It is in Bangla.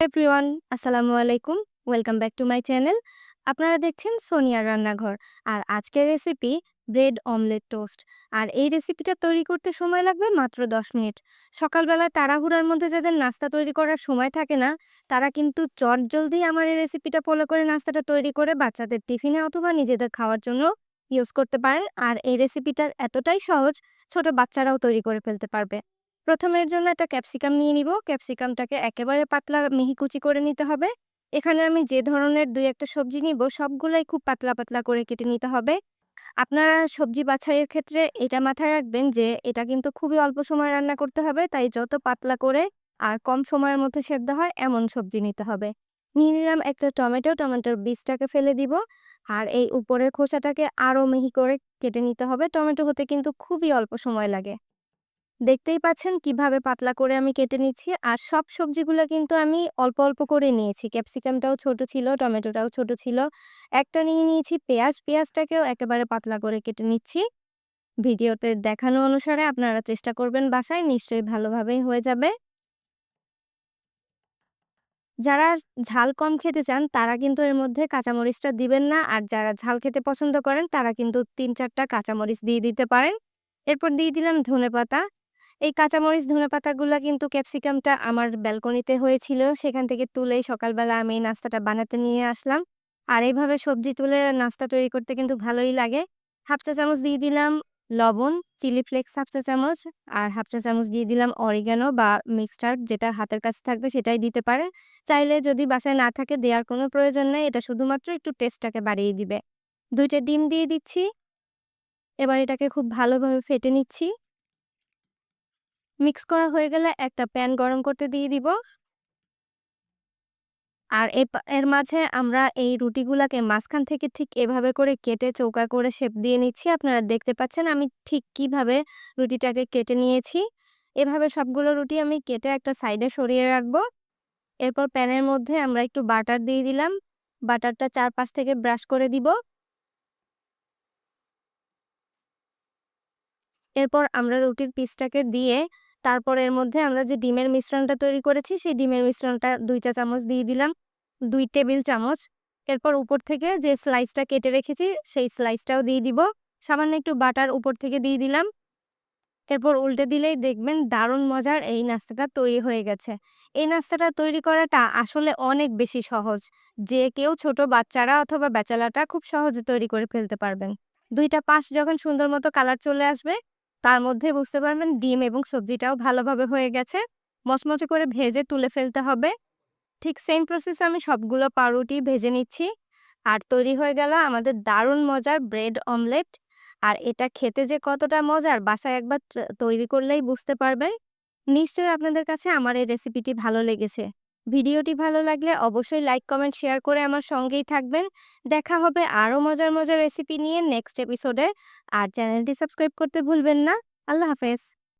এভরিওয়ান, আসসালামু আলাইকুম। Welcome back to my channel. আপনারা দেখছেন সোনিয়ার রান্নাঘর। আর আজকের রেসিপি ব্রেড অমলেট টোস্ট। আর এই রেসিপিটা তৈরি করতে সময় লাগবে মাত্র দশ মিনিট। সকালবেলা তাড়াহুড়ার মধ্যে যাদের নাস্তা তৈরি করার সময় থাকে না, তারা কিন্তু চট জলদি আমার এই রেসিপিটা ফলো করে নাস্তাটা তৈরি করে বাচ্চাদের টিফিনে অথবা নিজেদের খাওয়ার জন্য ইউজ করতে পারেন। আর এই রেসিপিটা এতটাই সহজ, ছোট বাচ্চারাও তৈরি করে ফেলতে পারবে। প্রথমের জন্য একটা ক্যাপসিকাম নিয়ে নিব। ক্যাপসিকামটাকে একেবারে পাতলা মিহি কুচি করে নিতে হবে। এখানে আমি যে ধরনের দুই একটা সবজি নিব, সবগুলাই খুব পাতলা পাতলা করে কেটে নিতে হবে। আপনারা সবজি বাছাইয়ের ক্ষেত্রে এটা মাথায় রাখবেন যে, এটা কিন্তু খুবই অল্প সময় রান্না করতে হবে, তাই যত পাতলা করে আর কম সময়ের মধ্যে সেদ্ধ হয়, এমন সবজি নিতে হবে। নিয়ে নিলাম একটা টমেটো, টমেটোর বীজটাকে ফেলে দিব। আর এই উপরের খোসাটাকে আরও মিহি করে কেটে নিতে হবে। টমেটো হতে কিন্তু খুবই অল্প সময় লাগে। দেখতেই পাচ্ছেন কীভাবে পাতলা করে আমি কেটে নিচ্ছি। আর সব সবজিগুলো কিন্তু আমি অল্প অল্প করে নিয়েছি। ক্যাপসিকামটাও ছোট ছিল, টমেটোটাও ছোট ছিল। একটা নিয়ে নিয়েছি পেঁয়াজ। পেঁয়াজটাকেও একেবারে পাতলা করে কেটে নিচ্ছি। ভিডিওতে দেখানো অনুসারে আপনারা চেষ্টা করবেন বাসায়, নিশ্চয়ই ভালোভাবেই হয়ে যাবে। যারা ঝাল কম খেতে চান, তারা কিন্তু এর মধ্যে কাঁচামরিচটা দিবেন না। আর যারা ঝাল খেতে পছন্দ করেন, তারা কিন্তু তিন, চারটা কাঁচামরিচ দিয়ে দিতে পারেন। এরপর দিয়ে দিলাম ধনে পাতা এই কাঁচামরিচ, ধনেপাতাগুলা কিন্তু ক্যাপসিকামটা আমার ব্যালকনিতে হয়েছিল। সেখান থেকে তুলেই সকালবেলা আমি নাস্তাটা বানাতে নিয়ে আসলাম। আর এইভাবে সবজি তুলে নাস্তা তৈরি করতে কিন্তু ভালোই লাগে। হাফ চা চামচ দিয়ে দিলাম লবণ, চিলি ফ্লেক্স হাফ চা চামচ আর হাফ চা চামচ দিয়ে দিলাম অরিগানো বা মিক্সটার যেটা হাতের কাছে থাকবে সেটাই দিতে পারেন। চাইলে যদি বাসায় না থাকে দেওয়ার কোনো প্রয়োজন নেই। এটা শুধুমাত্র একটু টেস্টটাকে বাড়িয়ে দিবে। দুইটা ডিম দিয়ে দিচ্ছি। এবার এটাকে খুব ভালোভাবে ফেটে নিচ্ছি। মিক্স করা হয়ে গেলে একটা প্যান গরম করতে দিয়ে দিব। আর এর মাঝে আমরা এই রুটিগুলাকে মাঝখান থেকে ঠিক এভাবে করে কেটে চৌকা করে শেপ দিয়ে নিচ্ছি। আপনারা দেখতে পাচ্ছেন আমি ঠিক কীভাবে রুটিটাকে কেটে নিয়েছি। এভাবে সবগুলো রুটি আমি কেটে একটা সাইডে সরিয়ে রাখব। এরপর প্যানের মধ্যে আমরা একটু বাটার দিয়ে দিলাম। বাটারটা চারপাশ থেকে ব্রাশ করে দিব। এরপর আমরা রুটির পিসটাকে দিয়ে তারপর এর মধ্যে আমরা যে ডিমের মিশ্রণটা তৈরি করেছি, সেই ডিমের মিশ্রণটা দুই চা চামচ দিয়ে দিলাম, দুই টেবিল চামচ। এরপর উপর থেকে যে স্লাইসটা কেটে রেখেছি, সেই স্লাইসটাও দিয়ে দিব। সামান্য একটু বাটার উপর থেকে দিয়ে দিলাম। এরপর উল্টে দিলেই দেখবেন দারুণ মজার এই নাস্তাটা তৈরি হয়ে গেছে। এই নাস্তাটা তৈরি করাটা আসলে অনেক বেশি সহজ। যে কেউ ছোট বাচ্চারা অথবা বেচালাটা খুব সহজে তৈরি করে ফেলতে পারবেন। দুইটা পাশ যখন সুন্দর মতো কালার চলে আসবে তার মধ্যে বুঝতে পারবেন ডিম এবং সবজিটাও ভালোভাবে হয়ে গেছে। মচমচে করে ভেজে তুলে ফেলতে হবে। ঠিক সেম প্রসেসে আমি সবগুলো পাউরুটি ভেজে নিচ্ছি। আর তৈরি হয়ে গেল আমাদের দারুণ মজার ব্রেড অমলেট আর এটা খেতে যে কতটা মজার বাসায় একবার তৈরি করলেই বুঝতে পারবেন। নিশ্চয়ই আপনাদের কাছে আমার এই রেসিপিটি ভালো লেগেছে। ভিডিওটি ভালো লাগলে অবশ্যই লাইক, কমেন্ট, শেয়ার করে আমার সঙ্গেই থাকবেন। দেখা হবে আরও মজার মজার রেসিপি নিয়ে নেক্সট এপিসোডে। আর চ্যানেলটি সাবস্ক্রাইব করতে ভুলবেন না। আল্লাহ হাফেজ।